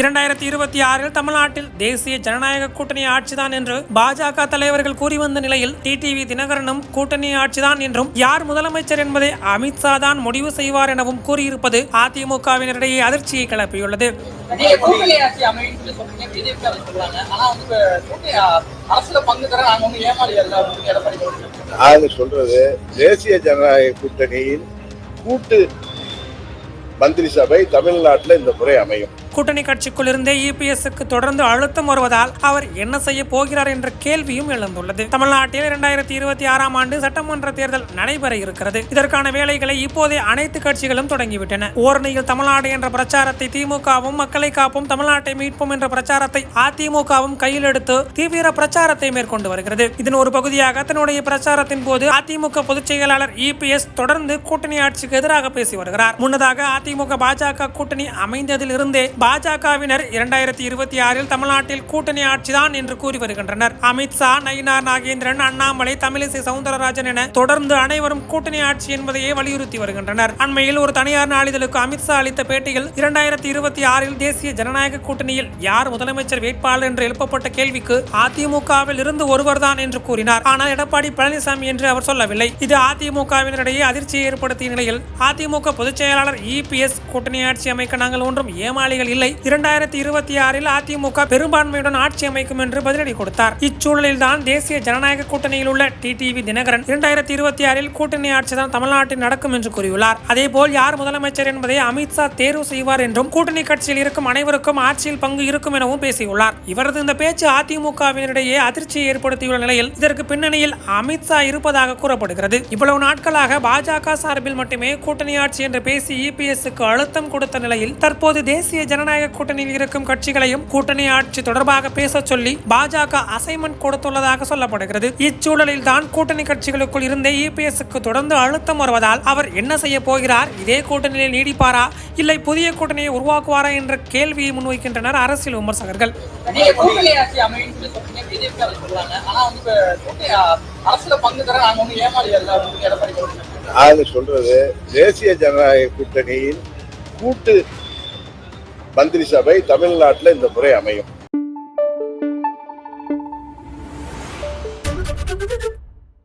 இரண்டாயிரத்தி இருபத்தி ஆறில் தமிழ்நாட்டில் தேசிய ஜனநாயக கூட்டணி ஆட்சிதான் என்று பாஜக தலைவர்கள் கூறி வந்த நிலையில் டிடிவி தினகரனும் கூட்டணி ஆட்சிதான் என்றும் யார் முதலமைச்சர் என்பதை அமித்ஷா தான் முடிவு செய்வார் எனவும் கூறியிருப்பது அதிமுகவினரிடையே அதிர்ச்சியை கிளப்பியுள்ளது. அதை சொல்றது தேசிய ஜனநாயக கூட்டணியின் கூட்டு மந்திரி சபை தமிழ்நாட்டில் இந்த முறை அமையும். கூட்டணி கட்சிக்குள் இருந்தே இபிஎஸ்க்கு தொடர்ந்து அழுத்தம் வருவதால் அவர் என்ன செய்ய போகிறார் என்ற கேள்வியும் எழுந்துள்ளது. தமிழ்நாட்டில் இரண்டாயிரத்தி இருபத்தி ஆறாம் ஆண்டு சட்டமன்ற தேர்தல் நடைபெற இருக்கிறது. இதற்கான வேலைகளை இப்போதே அனைத்து கட்சிகளும் தொடங்கிவிட்டன. ஓரணியில் தமிழ்நாடு என்ற பிரச்சாரத்தை திமுகவும் மக்களை காப்போம் தமிழ்நாட்டை மீட்போம் என்ற பிரச்சாரத்தை அதிமுகவும் கையில் எடுத்து தீவிர பிரச்சாரத்தை மேற்கொண்டு வருகிறது. இதன் ஒரு பகுதியாக தன்னுடைய பிரச்சாரத்தின் போது அதிமுக பொதுச் செயலாளர் இபிஎஸ் தொடர்ந்து கூட்டணி ஆட்சிக்கு எதிராக பேசி வருகிறார். முன்னதாக அதிமுக பாஜக கூட்டணி அமைந்ததில் இருந்தே பாஜகவினர் இரண்டாயிரத்தி இருபத்தி ஆறில் தமிழ்நாட்டில் கூட்டணி ஆட்சிதான் என்று கூறி வருகின்றனர். அமித்ஷா நயினார் நாகேந்திரன் அண்ணாமலை தமிழிசை சவுந்தரராஜன் என தொடர்ந்து அனைவரும் கூட்டணி ஆட்சி என்பதையே வலியுறுத்தி வருகின்றனர். அண்மையில் ஒரு தனியார் நாளிதழுக்கு அமித்ஷா அளித்த பேட்டியில் இரண்டாயிரத்தி இருபத்தி ஆறில் தேசிய ஜனநாயக கூட்டணியில் யார் முதலமைச்சர் வேட்பாளர் என்று எழுப்பப்பட்ட கேள்விக்கு அதிமுகவில் இருந்து ஒருவர்தான் என்று கூறினார். ஆனால் எடப்பாடி பழனிசாமி என்று அவர் சொல்லவில்லை. இது அதிமுகவினரிடையே அதிர்ச்சியை ஏற்படுத்திய நிலையில் அதிமுக பொதுச் செயலாளர் இபிஎஸ் கூட்டணி ஆட்சி அமைக்க நாங்கள் ஒன்றும் ஏமாளிகள் இல்லை. இரண்டாயிரத்தி இருபத்தி ஆறில் அதிமுக பெரும்பான்மையுடன் ஆட்சி அமைக்கும் என்று பதிலடி கொடுத்தார். இச்சூழலில் தான் தேசிய ஜனநாயக கூட்டணியில் உள்ள டிடிவி தினகரன் இரண்டாயிரத்தி இருபத்தி ஆறில் கூட்டணி ஆட்சிதான் தமிழ்நாட்டில் நடக்கும் என்று கூறியுள்ளார். அதேபோல் யார் முதலமைச்சர் என்பதை அமித்ஷா தேர்வு செய்வார் என்றும் கூட்டணி கட்சியில் இருக்கும் அனைவருக்கும் ஆட்சியில் பங்கு இருக்கும் எனவும் பேசியுள்ளார். இவரது இந்த பேச்சு அதிமுகவினரிடையே அதிர்ச்சியை ஏற்படுத்தியுள்ள நிலையில் இதற்கு பின்னணியில் அமித்ஷா இருப்பதாக கூறப்படுகிறது. இவ்வளவு நாட்களாக பாஜக சார்பில் மட்டுமே கூட்டணி ஆட்சி என்று பேசி இபிஎஸ்க்கு அழுத்தம் கொடுத்த நிலையில் தற்போது தேசிய ஜனநாயக கூட்டணியில் இருக்கும் கட்சிகளையும் கூட்டணி ஆட்சி தொடர்பாக பேச சொல்லி பாஜக அசைன்மெண்ட் கொடுத்துள்ளதாக சொல்லப்படுகிறது. இச்சூழலில் தான் கூட்டணி கட்சிகளுக்குள் இருந்தே இபிஎஸ்க்கு தொடர்ந்து அழுத்தம் வருவதால் அவர் என்ன செய்ய போகிறார்? இதே கூட்டணியில் நீடிப்பாரா? இல்லை புதிய கூட்டணியை உருவாக்குவாரா என்ற கேள்வியை முன்வைக்கின்றனர் அரசியல் விமர்சகர்கள். அதை சொல்றது தேசிய ஜனநாயக கூட்டணியின் கூட்டு மந்திரி சபை தமிழ்நாட்டில் இந்த முறை அமையும்.